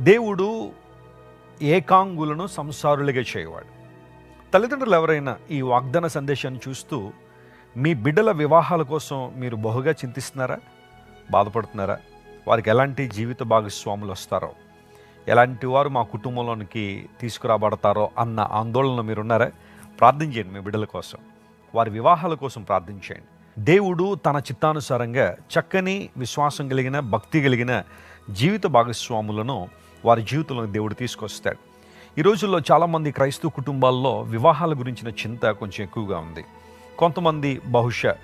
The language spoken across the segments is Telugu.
దేవుడు ఏకాంగులను సంసారులుగా చేయవాడు. తల్లిదండ్రులు ఎవరైనా ఈ వాగ్దాన సందేశాన్ని చూస్తూ మీ బిడ్డల వివాహాల కోసం మీరు బహుగా చింతిస్తున్నారా? బాధపడుతున్నారా? వారికి ఎలాంటి జీవిత భాగస్వాములు వస్తారో? ఎలాంటి వారు మా కుటుంబంలోనికి తీసుకురాబడతారో అన్న ఆందోళన మీరున్నారా? ప్రార్థన చేయండి మీ బిడ్డల కోసం. వారి వివాహాల కోసం ప్రార్థించేయండి దేవుడు తన చిత్తానుసారంగా చక్కని విశ్వాసం కలిగిన భక్తి కలిగిన జీవిత భాగస్వాములను వారి జీవితంలో దేవుడు తీసుకొస్తాడు. ఈ రోజుల్లో చాలామంది క్రైస్తవ కుటుంబాల్లో వివాహాల గురించిన చింత కొంచెం ఎక్కువగా ఉంది. కొంతమంది బహుశా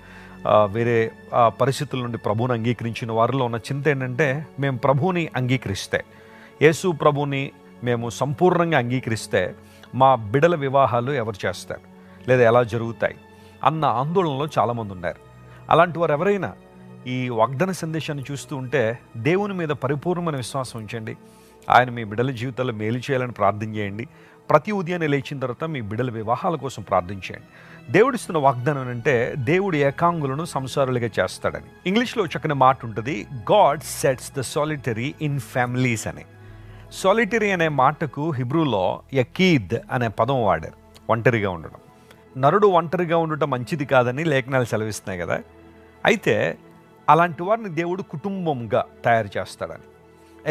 వేరే పరిస్థితుల నుండి ప్రభువుని అంగీకరించిన వారిలో ఉన్న చింత ఏంటంటే మేము ప్రభువుని అంగీకరిస్తే యేసు ప్రభుని మేము సంపూర్ణంగా అంగీకరిస్తే మా బిడల వివాహాలు ఎవరు చేస్తారు? లేదా ఎలా జరుగుతాయి? అన్న ఆందోళనలో చాలామంది ఉన్నారు. అలాంటి వారు ఎవరైనా ఈ వాగ్దాన సందేశాన్ని చూస్తూ ఉంటే దేవుని మీద పరిపూర్ణమైన విశ్వాసం ఉంచండి. ఆయన మీ బిడ్డల జీవితాల్లో మేలు చేయాలని ప్రార్థన చేయండి. ప్రతి ఉదయాన్నే లేచిన తర్వాత మీ బిడల వివాహాల కోసం ప్రార్థించేయండి దేవుడిస్తున్న వాగ్దానం అంటే దేవుడు ఏకాంగులను సంసారులుగా చేస్తాడని. ఇంగ్లీష్లో చక్కని మాట ఉంటుంది God sets the solitary in families అని. సాలిటరీ అనే మాటకు హిబ్రూలో యకీద్ అనే పదం వాడారు. ఒంటరిగా ఉండడం. నరుడు ఒంటరిగా ఉండటం మంచిది కాదని లేఖనాలు సెలవిస్తున్నాయి కదా. అయితే అలాంటి వారిని దేవుడు కుటుంబంగా తయారు చేస్తాడని.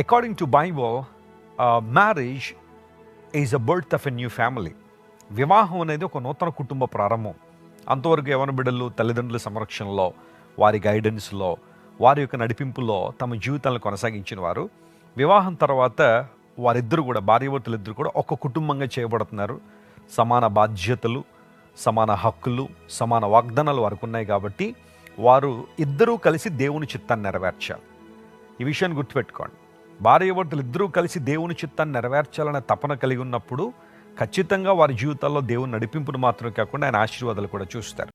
According to uh, marriage is a birth of a new family వివాహం అనేది ఒక నూతన కుటుంబ ప్రారంభం. అంతవరకు యవన బిడ్డలు తల్లిదండ్రుల సంరక్షణలో వారి గైడెన్స్లో వారి యొక్క నడిపింపులో తమ జీవితాలను కొనసాగించిన వారు. వివాహం తర్వాత వారిద్దరు కూడా భార్యభర్తలు ఇద్దరు కూడా ఒక కుటుంబంగా చేయబడుతున్నారు. సమాన బాధ్యతలు సమాన హక్కులు సమాన వాగ్దానాలు వారికి ఉన్నాయి కాబట్టి వారు ఇద్దరూ కలిసి దేవుని చిత్తాన్ని నెరవేర్చాలి. ఈ విషయాన్ని గుర్తుపెట్టుకోండి. భార్యవర్తులు ఇద్దరూ కలిసి దేవుని చిత్తాన్ని నెరవేర్చాలనే తపన కలిగి ఉన్నప్పుడు ఖచ్చితంగా వారి జీవితాల్లో దేవుని నడిపింపును మాత్రమే కాకుండా ఆయన ఆశీర్వాదాలు కూడా చూస్తారు.